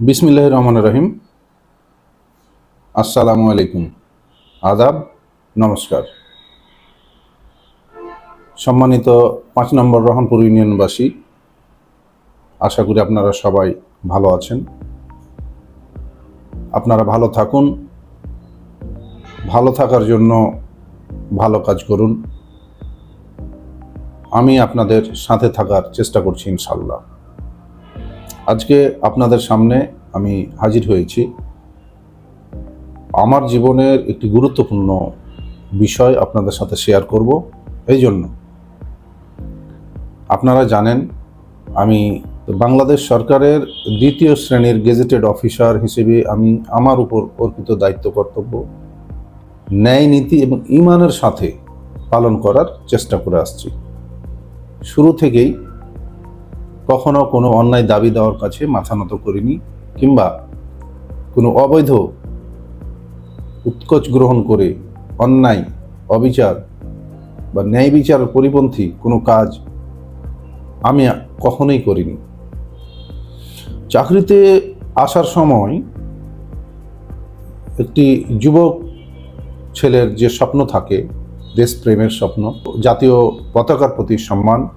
বিসমিল্লাহ রহমান রহিম। আসসালামু আলাইকুম। আদাব, নমস্কার। সম্মানিত পাঁচ নম্বর রহনপুর ইউনিয়নবাসী, আশা করি আপনারা সবাই ভালো আছেন। আপনারা ভালো থাকুন। ভালো থাকার জন্য ভালো কাজ করুন। আমি আপনাদের সাথে থাকার চেষ্টা করছি ইনশাল্লাহ আজকে আপনাদের সামনে আমি হাজির হয়েছি। আমার জীবনের একটি গুরুত্বপূর্ণ বিষয় আপনাদের সাথে শেয়ার করব, এই জন্য। আপনারা জানেন, আমি বাংলাদেশ সরকারের দ্বিতীয় শ্রেণির গেজেটেড অফিসার হিসেবে আমি আমার উপর অর্পিত দায়িত্ব কর্তব্য, ন্যায় নীতি এবং ইমানের সাথে পালন করার চেষ্টা করে আসছি। শুরু থেকেই কখনো কোনো অন্যায় দাবি দেওয়ার কাছে মাথা নত করিনি, কিংবা কোনো অবৈধ উৎকোচ গ্রহণ করে অন্যায়, অবিচার বা ন্যায় বিচার পরিপন্থী কোনো কাজ আমি কখনোই করিনি। চাকরিতে আসার সময় একটি যুবক ছেলের যে স্বপ্ন থাকে, দেশপ্রেমের স্বপ্ন, জাতীয় পতাকার প্রতি সম্মান,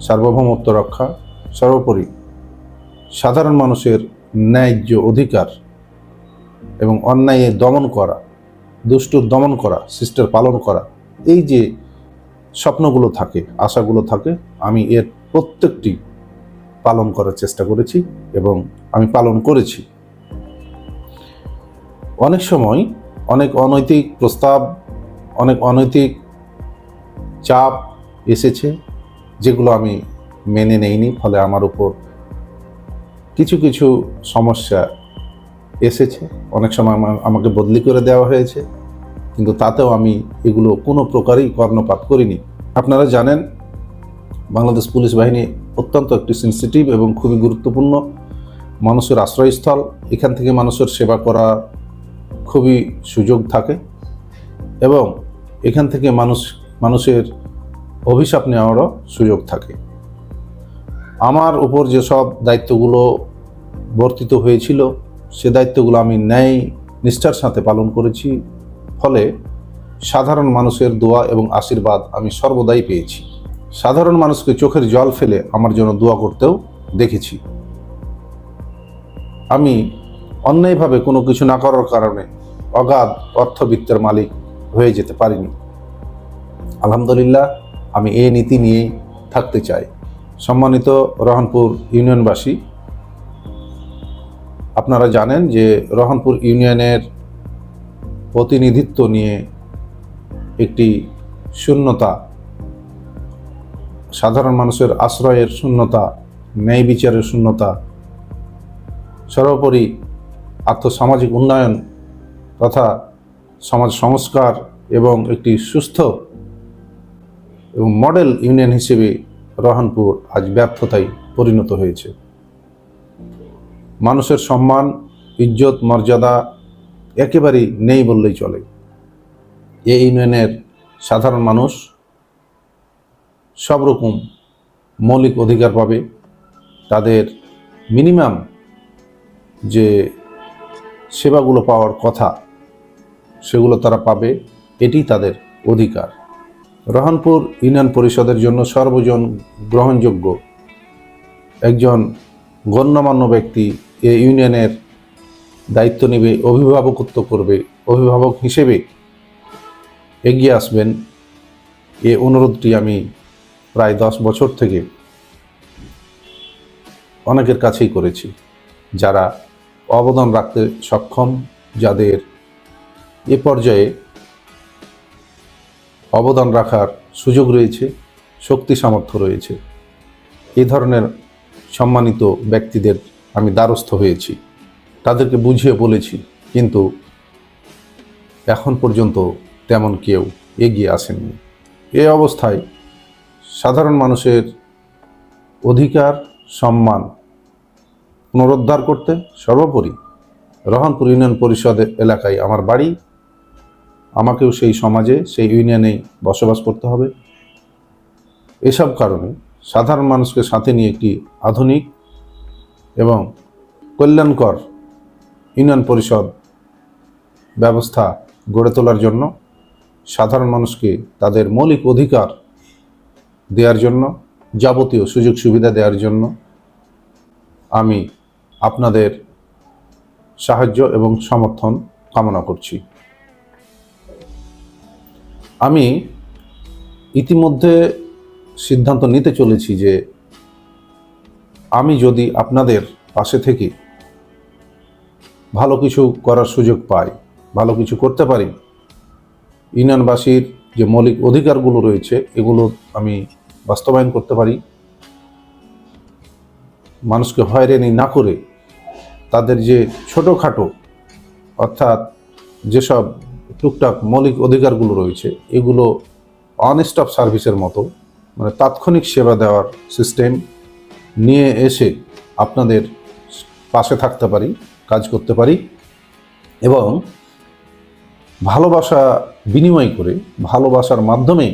সার্বভৌমত্ব রক্ষা সর্বোপরি সাধারণ মানুষের ন্যায্য অধিকার এবং অন্যায় দমন করা, দুষ্টুর দমন করা, সিস্টের পালন করা, এই যে স্বপ্নগুলো থাকে, আশাগুলো থাকে, আমি এর প্রত্যেকটি পালন করার চেষ্টা করেছি এবং আমি পালন করেছি। অনেক সময় অনেক অনৈতিক প্রস্তাব, অনেক অনৈতিক চাপ এসেছে, যেগুলো আমি মেনে নেইনি, ফলে আমার উপর কিছু কিছু সমস্যা এসেছে। অনেক সময় আমা- আমাকে বদলি করে দেওয়া হয়েছে, কিন্তু তাতেও আমি এগুলো কোনো প্রকারেই কর্ণপাত করিনি। আপনারা জানেন, বাংলাদেশ পুলিশ বাহিনী অত্যন্ত একটি সেন্সিটিভ এবং খুবই গুরুত্বপূর্ণ মানুষের আশ্রয়স্থল। এখান থেকে মানুষের সেবা করার খুবই সুযোগ থাকে এবং এখান থেকে মানুষ, মানুষের অভিশাপ নেওয়ারও সুযোগ থাকে। আমার উপর যেসব দায়িত্বগুলো বর্তিত হয়েছিল, সে দায়িত্বগুলো আমি ন্যায় নিষ্ঠার সাথে পালন করেছি। ফলে সাধারণ মানুষের দোয়া এবং আশীর্বাদ আমি সর্বদাই পেয়েছি। সাধারণ মানুষকে চোখের জল ফেলে আমার জন্য দোয়া করতেও দেখেছি। আমি অন্যায়ভাবে কোনো কিছু না করার কারণে অগাধ অর্থবিত্তের মালিক হয়ে যেতে পারিনি। আলহামদুলিল্লাহ, আমি এই নীতি নিয়েই থাকতে চাই। সম্মানিত রহনপুর ইউনিয়নবাসী, আপনারা জানেন যে রহনপুর ইউনিয়নের প্রতিনিধিত্ব নিয়ে একটি শূন্যতা, সাধারণ মানুষের আশ্রয়ের শূন্যতা, ন্যায় বিচারের শূন্যতা, সর্বোপরি আর্থসামাজিক উন্নয়ন তথা সমাজ সংস্কার এবং একটি সুস্থ এবং মডেল ইউনিয়ন হিসেবে রহনপুর আজ ব্যর্থতায় পরিণত হয়েছে। মানুষের সম্মান, ইজ্জত, মর্যাদা একেবারেই নেই বললেই চলে। এই ইউনিয়নের সাধারণ মানুষ সব রকম মৌলিক অধিকার পাবে। তাদের মিনিমাম যে সেবাগুলো পাওয়ার কথা, সেগুলো তারা পাবে, এটি তাদের অধিকার। রহনপুর ইউনিয়ন পরিষদের জন্য সর্বজন গ্রহণযোগ্য একজন গণ্যমান্য ব্যক্তি এ ইউনিয়নের দায়িত্ব নেবে, অভিভাবকত্ব করবে, অভিভাবক হিসেবে এগিয়ে আসবেন। এ অনুরোধটি আমি প্রায় দশ বছর থেকে অনেকের কাছেই করেছি, যারা অবদান রাখতে সক্ষম, যাদের এ পর্যায়ে অবদান রাখার সুযোগ রয়েছে, শক্তি সামর্থ্য রয়েছে। এ ধরনের সম্মানিত ব্যক্তিদের আমি দ্বারস্থ হয়েছি। তাদেরকে বুঝিয়ে বলেছি, কিন্তু এখন পর্যন্ত তেমন কেউ এগিয়ে আসেননি। এ অবস্থায় সাধারণ মানুষের অধিকার, সম্মান পুনরুদ্ধার করতে সর্বোপরি রহনপুর ইউনিয়ন পরিষদ এলাকায় আমার বাড়ি আমাকেও সেই সমাজে, সেই ইউনিয়নেই বসবাস করতে হবে। এসব কারণে সাধারণ মানুষকে সাথে নিয়ে একটি আধুনিক এবং কল্যাণকর ইউনিয়ন পরিষদ ব্যবস্থা গড়ে তোলার জন্য, সাধারণ মানুষকে তাদের মৌলিক অধিকার দেওয়ার জন্য, যাবতীয় সুযোগ সুবিধা দেওয়ার জন্য আমি আপনাদের সাহায্য এবং সমর্থন কামনা করছি। আমি ইতিমধ্যে সিদ্ধান্ত নিতে চলেছি যে আমি যদি আপনাদের পাশে থেকে ভালো কিছু করার সুযোগ পাই, ভালো কিছু করতে পারি, ইউনিয়নবাসীর যে মৌলিক অধিকারগুলো রয়েছে, এগুলো আমি বাস্তবায়ন করতে পারি, মানুষকে হয়রানি না করে তাদের যে ছোটোখাটো অর্থাৎ যেসব টুকটাক মৌলিক অধিকারগুলো রয়েছে, এগুলো অন স্টপ সার্ভিসের মতো মানে তাৎক্ষণিক সেবা দেওয়ার সিস্টেম নিয়ে এসে আপনাদের পাশে থাকতে পারি, কাজ করতে পারি এবং ভালোবাসা বিনিময় করে ভালোবাসার মাধ্যমে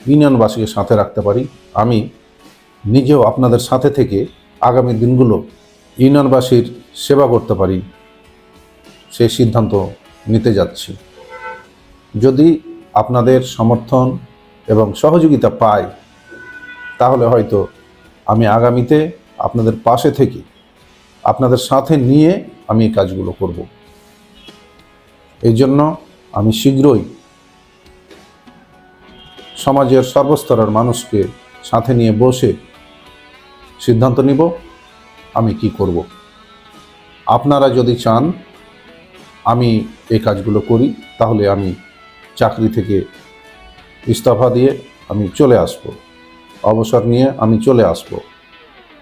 ইউনিয়নবাসীকে সাথে রাখতে পারি। আমি নিজেও আপনাদের সাথে থেকে আগামী দিনগুলো ইউনিয়নবাসীর সেবা করতে পারি, সেই সিদ্ধান্ত নিতে যাচ্ছি। যদি আপনাদের সমর্থন এবং সহযোগিতা পাই, তাহলে হয়তো আমি আগামীতে আপনাদের পাশে থেকে আপনাদের সাথে নিয়ে আমি এই কাজগুলো করব। এই জন্য আমি শীঘ্রই সমাজের সর্বস্তরের মানুষকে সাথে নিয়ে বসে সিদ্ধান্ত নিব, আমি কি করব। আপনারা যদি চান আমি এই কাজগুলো করি, তাহলে আমি চাকরি থেকে ইস্তফা দিয়ে আমি চলে আসব। অবসর নিয়ে আমি চলে আসব।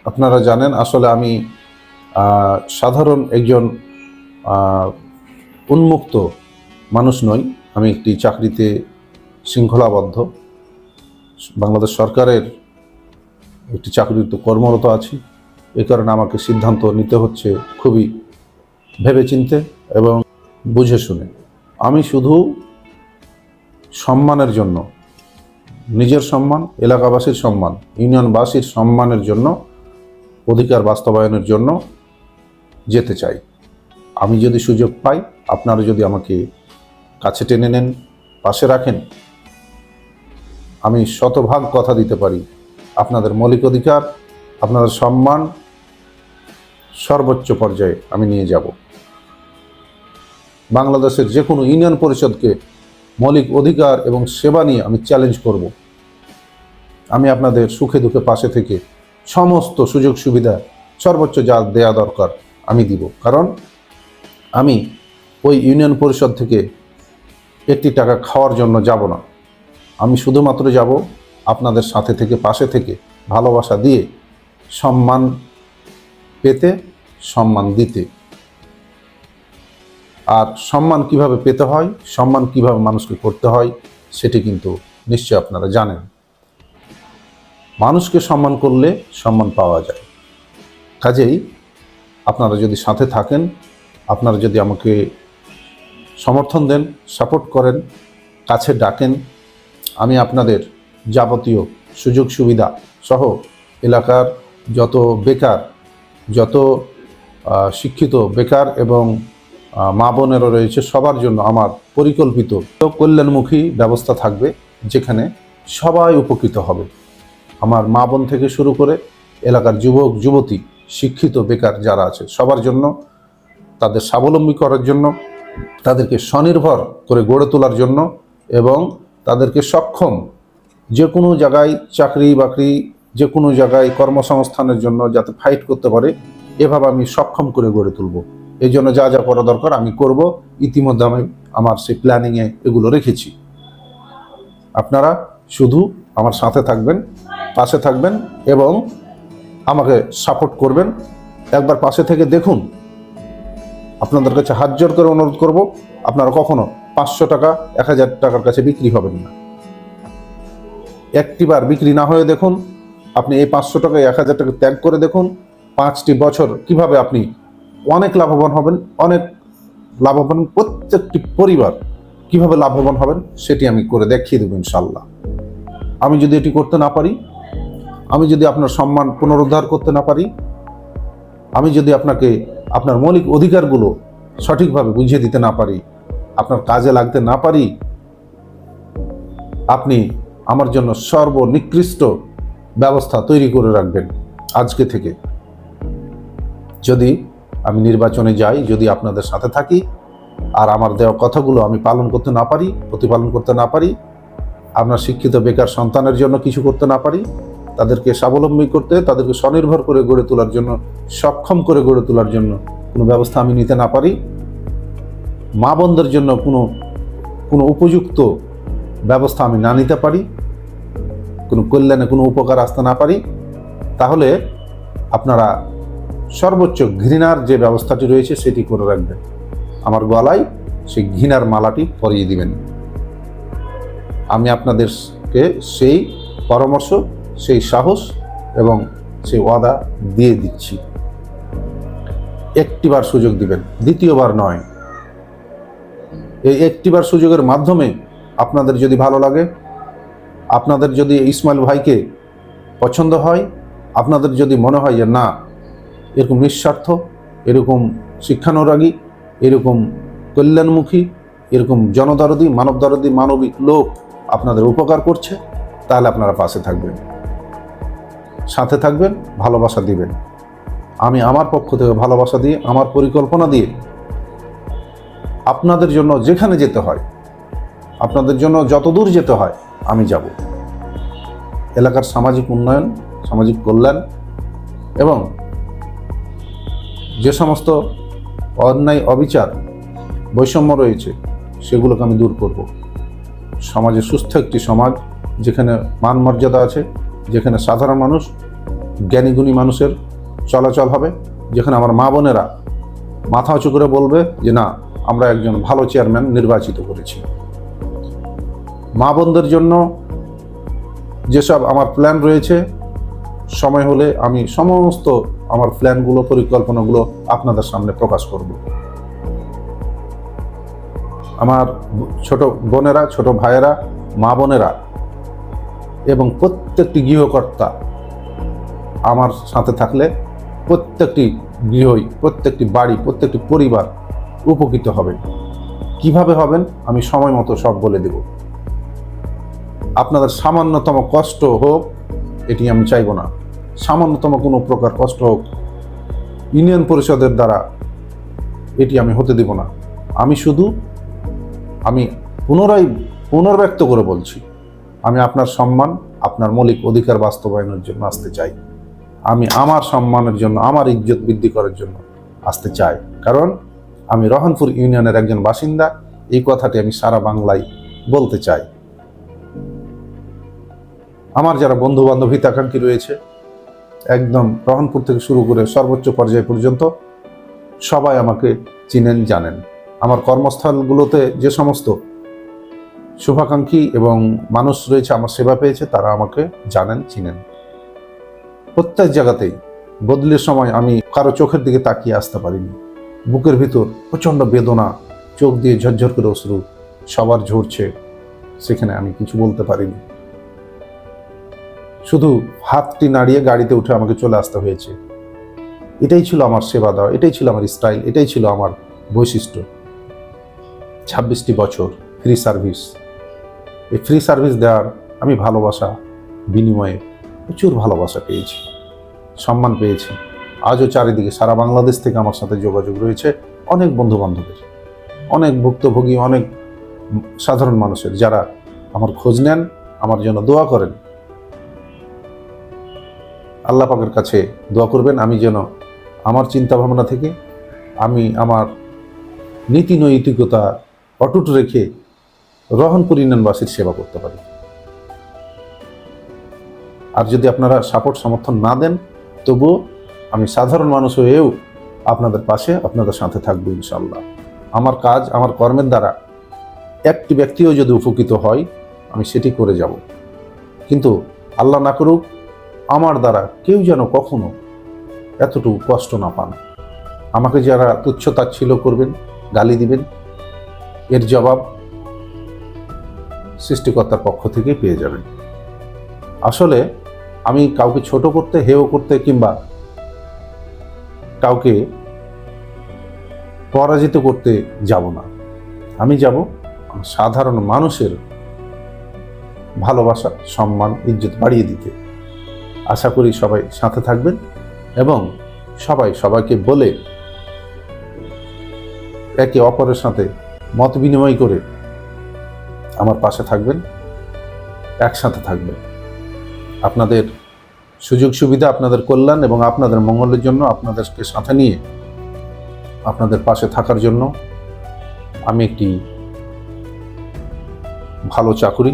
আপনারা জানেন, আসলে আমি সাধারণ একজন উন্মুক্ত মানুষ নই। আমি একটি চাকরিতে শৃঙ্খলাবদ্ধ। বাংলাদেশ সরকারের একটি চাকরিতে কর্মরত আছি। এ কারণে আমাকে সিদ্ধান্ত নিতে হচ্ছে খুবই ভেবেচিন্তে এবং বুঝে শুনে। আমি শুধু সম্মানের জন্য, নিজের সম্মান, এলাকাবাসীর সম্মান, ইউনিয়নবাসীর সম্মানের জন্য, অধিকার বাস্তবায়নের জন্য যেতে চাই। আমি যদি সুযোগ পাই, আপনারা যদি আমাকে কাছে টেনে নেন, পাশে রাখেন, আমি শতভাগ কথা দিতে পারি। আপনাদের মৌলিক অধিকার, আপনাদের সম্মান সর্বোচ্চ পর্যায়ে আমি নিয়ে যাব। বাংলাদেশের যে কোনো ইউনিয়ন পরিষদকে মৌলিক অধিকার এবং সেবা নিয়ে আমি চ্যালেঞ্জ করব। আমি আপনাদের সুখে দুঃখে পাশে থেকে সমস্ত সুযোগ সুবিধা, সর্বোচ্চ যা দেয়া দরকার আমি দিব। কারণ আমি ওই ইউনিয়ন পরিষদ থেকে একটি টাকা খাওয়ার জন্য যাব না। আমি শুধুমাত্র যাব আপনাদের সাথে থেকে, পাশে থেকে ভালোবাসা দিয়ে সম্মান পেতে, সম্মান দিতে। আর সম্মান কীভাবে পেতে হয়, সম্মান কীভাবে মানুষকে করতে হয়, সেটি কিন্তু নিশ্চয় আপনারা জানেন। মানুষকে সম্মান করলে সম্মান পাওয়া যায়। কাজেই আপনারা যদি সাথে থাকেন, আপনারা যদি আমাকে সমর্থন দেন, সাপোর্ট করেন, কাছে ডাকেন, আমি আপনাদের যাবতীয় সুযোগ সুবিধা সহ এলাকার যত বেকার, যত শিক্ষিত বেকার এবং মা বোনেরও রয়েছে, সবার জন্য আমার পরিকল্পিত কল্যাণমুখী ব্যবস্থা থাকবে, যেখানে সবাই উপকৃত হবে। আমার মা বোন থেকে শুরু করে এলাকার যুবক, যুবতী, শিক্ষিত, বেকার যারা আছে, সবার জন্য, তাদের স্বাবলম্বী করার জন্য, তাদেরকে স্বনির্ভর করে গড়ে তোলার জন্য এবং তাদেরকে সক্ষম যে কোনো জায়গায় চাকরি বাকরি, যে কোনো জায়গায় কর্মসংস্থানের জন্য যাতে ফাইট করতে পারে, এভাবে আমি সক্ষম করে গড়ে তুলব। এই জন্য যা যা করা দরকার আমি করব। ইতিমধ্যে আমি আমার সেই প্ল্যানিংয়ে এগুলো রেখেছি। আপনারা শুধু আমার সাথে থাকবেন, পাশে থাকবেন এবং আমাকে সাপোর্ট করবেন। একবার পাশে থেকে দেখুন। আপনাদের কাছে হাত জোর করে অনুরোধ করব, আপনারা কখনো পাঁচশো টাকা, এক হাজার টাকার কাছে বিক্রি হবেন না। একটিবার বিক্রি না হয়ে দেখুন, আপনি এই পাঁচশো টাকা এক হাজার টাকা ত্যাগ করে দেখুন, পাঁচটি বছর কীভাবে আপনি অনেক লাভবান হবেন, অনেক লাভবান প্রত্যেকটি পরিবার কীভাবে লাভবান হবেন সেটি আমি করে দেখিয়ে দেবো ইনশাল্লাহ আমি যদি এটি করতে না পারি, আমি যদি আপনার সম্মান পুনরুদ্ধার করতে না পারি, আমি যদি আপনাকে আপনার মৌলিক অধিকারগুলো সঠিকভাবে বুঝিয়ে দিতে না পারি, আপনার কাজে লাগতে না পারি, আপনি আমার জন্য সর্বনিকৃষ্ট ব্যবস্থা তৈরি করে রাখবেন আজকে থেকে। যদি আমি নির্বাচনে যাই, যদি আপনাদের সাথে থাকি, আর আমার দেওয়া কথাগুলো আমি পালন করতে না পারি, প্রতিপালন করতে না পারি, আপনার শিক্ষিত বেকার সন্তানের জন্য কিছু করতে না পারি, তাদেরকে স্বাবলম্বী করতে, তাদেরকে স্বনির্ভর করে গড়ে তোলার জন্য, সক্ষম করে গড়ে তোলার জন্য কোনো ব্যবস্থা আমি নিতে না পারি। মা বোনদের জন্য কোনো কোনো উপযুক্ত ব্যবস্থা আমি না নিতে পারি। কোনো কল্যাণে কোনো উপকার আসতে না পারি। তাহলে আপনারা সর্বোচ্চ ঘৃণার যে ব্যবস্থাটি রয়েছে সেটি করে রাখবেন। আমার গলায় সেই ঘৃণার মালাটি পরিয়ে দিবেন। আমি আপনাদেরকে সেই পরামর্শ, সেই সাহস এবং সেই ওয়াদা দিয়ে দিচ্ছি। একটিবার সুযোগ দিবেন, দ্বিতীয়বার নয়। এই একটিবার সুযোগের মাধ্যমে আপনাদের যদি ভালো লাগে, আপনাদের যদি ইসমাইল ভাইকে পছন্দ হয়, আপনাদের যদি মনে হয় যে না এরকম নিঃস্বার্থ, এরকম শিক্ষানুরাগী, এরকম কল্যাণমুখী, এরকম জনদরদি, মানবদরদি মানবিক লোক আপনাদের উপকার করছে, তাহলে আপনারা পাশে থাকবেন। সাথে থাকবেন, ভালোবাসা দিবেন। আমি আমার পক্ষ থেকে ভালোবাসা দিয়ে, আমার পরিকল্পনা দিয়ে আপনাদের জন্য যেখানে যেতে হয়, আপনাদের জন্য যত দূর যেতে হয়, আমি যাব। এলাকার সামাজিক উন্নয়ন, সামাজিক কল্যাণ এবং যে সমস্ত অন্যায়, অবিচার, বৈষম্য রয়েছে, সেগুলোকে আমি দূর করব। সমাজে সুস্থ একটি সমাজ, যেখানে মান মর্যাদা আছে, যেখানে সাধারণ মানুষ জ্ঞানীগুণী মানুষের চলাচল হবে, যেখানে আমার মা বোনেরা মাথা উঁচু করে বলবে যে, না, আমরা একজন ভালো চেয়ারম্যান নির্বাচিত করেছি। মা বোনদের জন্য যেসব আমার প্ল্যান রয়েছে, সময় হলে আমি সমস্ত আমার প্ল্যানগুলো, পরিকল্পনাগুলো আপনাদের সামনে প্রকাশ করব। আমার ছোট বোনেরা, ছোট ভাইয়েরা, মা বোনেরা এবং প্রত্যেকটি গৃহকর্তা আমার সাথে থাকলে প্রত্যেকটি গৃহই, প্রত্যেকটি বাড়ি, প্রত্যেকটি পরিবার উপকৃত হবে। কীভাবে হবেন? আমি সময় মতো সব বলে দেব। আপনাদের সামান্যতম কষ্ট হোক, এটি আমি চাইব না। সামান্যতম কোনো প্রকার কষ্ট হোক, ইউনিয়ন পরিষদের দ্বারা এটি আমি হতে দেব না। আমি শুধু, আমি পুনরায় পুনর্ব্যক্ত করে বলছি, আমি আপনার সম্মান, আপনার মৌলিক অধিকার বাস্তবায়নের জন্য আসতে চাই। আমি আমার সম্মানের জন্য, আমার ইজ্জত বৃদ্ধি করার জন্য আসতে চাই। কারণ আমি রহনপুর ইউনিয়নের একজন বাসিন্দা, এই কথাটি আমি সারা বাংলায় বলতে চাই। আমার যারা বন্ধু বান্ধব হিতাকাঙ্ক্ষী রয়েছে একদম রহনপুর থেকে শুরু করে সর্বোচ্চ পর্যায় পর্যন্ত সবাই আমাকে চিনেন, জানেন। আমার কর্মস্থলগুলোতে যে সমস্ত শুভাকাঙ্ক্ষী এবং মানুষ রয়েছে, আমার সেবা পেয়েছে, তারা আমাকে জানেন, চিনেন। প্রত্যেক জায়গাতেই বদলির সময় আমি কারও চোখের দিকে তাকিয়ে আসতে পারিনি। বুকের ভিতর প্রচণ্ড বেদনা, চোখ দিয়ে ঝরঝর করে অশ্রু, সবার ঝরছে, সেখানে আমি কিছু বলতে পারিনি। শুধু হাতটি নাড়িয়ে গাড়িতে উঠে আমাকে চলে আসতে হয়েছে। এটাই ছিল আমার সেবা দেওয়া, এটাই ছিল আমার স্টাইল এটাই ছিল আমার বৈশিষ্ট্য। ছাব্বিশটি বছর ফ্রি সার্ভিস এই ফ্রি সার্ভিস দেওয়ার আমি ভালোবাসা বিনিময়ে প্রচুর ভালোবাসা পেয়েছি, সম্মান পেয়েছি। আজও চারিদিকে সারা বাংলাদেশ থেকে আমার সাথে যোগাযোগ রয়েছে অনেক বন্ধু বান্ধবের অনেক ভুক্তভোগী, অনেক সাধারণ মানুষের যারা আমার খোঁজ নেন, আমার জন্য দোয়া করেন। আল্লাহ পাকের কাছে দোয়া করবেন, আমি যেন আমার চিন্তা ভাবনা থেকে আমি আমার নীতি নৈতিকতা অটুট রেখে রহনপুর ইউনিয়নবাসীর সেবা করতে পারি। আর যদি আপনারা সাপোর্ট, সমর্থন না দেন, তবুও আমি সাধারণ মানুষ হয়েও আপনাদের পাশে, আপনাদের সাথে থাকব ইনশাল্লাহ আমার কাজ, আমার কর্মের দ্বারা একটি ব্যক্তিও যদি উপকৃত হয়, আমি সেটি করে যাব। কিন্তু আল্লাহ না করুক আমার দ্বারা কেউ যেন কখনো এতটুকু কষ্ট না পান। আমাকে যারা তুচ্ছ তাচ্ছিল্য করবেন, গালি দিবেন, এর জবাব সৃষ্টিকর্তার পক্ষ থেকে পেয়ে যাবেন। আসলে আমি কাউকে ছোট করতে, হেয় করতে কিংবা কাউকে পরাজিত করতে যাব না। আমি যাব সাধারণ মানুষের ভালোবাসা, সম্মান, ইজ্জত বাড়িয়ে দিতে। আশা করি সবাই সাথে থাকবেন এবং সবাই সবাইকে বলে একে অপরের সাথে মত বিনিময় করে আমার পাশে থাকবেন, একসাথে থাকবেন। আপনাদের সুযোগ সুবিধা, আপনাদের কল্যাণ এবং আপনাদের মঙ্গলের জন্য আপনাদেরকে সাথে নিয়ে আপনাদের পাশে থাকার জন্য আমি একটি ভালো চাকুরি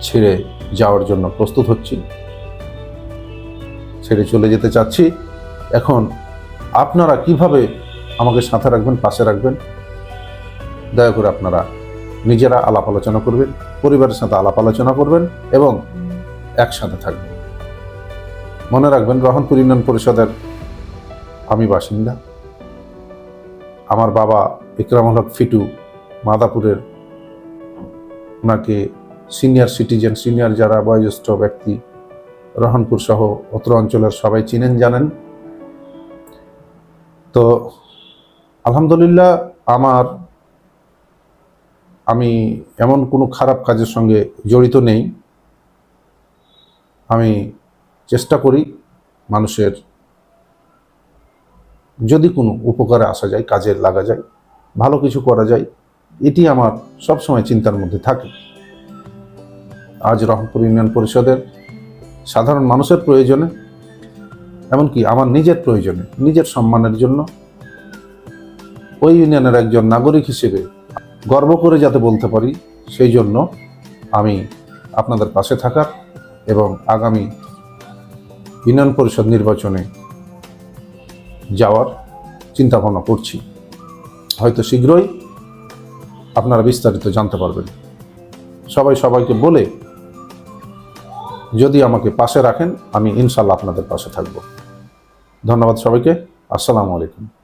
ছেড়ে যাওয়ার জন্য প্রস্তুত হচ্ছি। ছেড়ে চলে যেতে চাচ্ছি। এখন আপনারা কীভাবে আমাকে সাথে রাখবেন, পাশে রাখবেন? দয়া করে আপনারা নিজেরা আলাপ আলোচনা করবেন, পরিবারের সাথে আলাপ আলোচনা করবেন এবং একসাথে থাকবেন। মনে রাখবেন রহনপুর ইউনিয়ন পরিষদের আমি বাসিন্দা। আমার বাবা ইকরামুল হক ফিটু মাদাপুরের। ওনাকে সিনিয়র সিটিজেন, সিনিয়র যারা বয়োজ্যেষ্ঠ ব্যক্তি, রহনপুর সহ অত্র অঞ্চলের সবাই চিনেন, জানেন। তো আলহামদুলিল্লাহ আমার, আমি এমন কোনো খারাপ কাজের সঙ্গে জড়িত নেই। আমি চেষ্টা করি মানুষের যদি কোনো উপকারে আসা যায়, কাজে লাগা যায়, ভালো কিছু করা যায়, এটি আমার সবসময় চিন্তার মধ্যে থাকে। আজ রহমপুর ইউনিয়ন পরিষদের সাধারণ মানুষের প্রয়োজনে, এমনকি আমার নিজের প্রয়োজনে, নিজের সম্মানের জন্য ওই ইউনিয়নের একজন নাগরিক হিসেবে গর্ব করে যাতে বলতে পারি, সেই জন্য আমি আপনাদের পাশে থাকার এবং আগামী ইউনিয়ন পরিষদ নির্বাচনে যাওয়ার চিন্তা ভাবনা করছি। হয়তো শীঘ্রই আপনারা বিস্তারিত জানতে পারবেন। সবাই সবাইকে বলে যদি আমাকে পাশে রাখেন আমি ইনশাল্লাহ আপনাদের পাশে থাকব। ধন্যবাদ সবাইকে। আসসালামু আলাইকুম।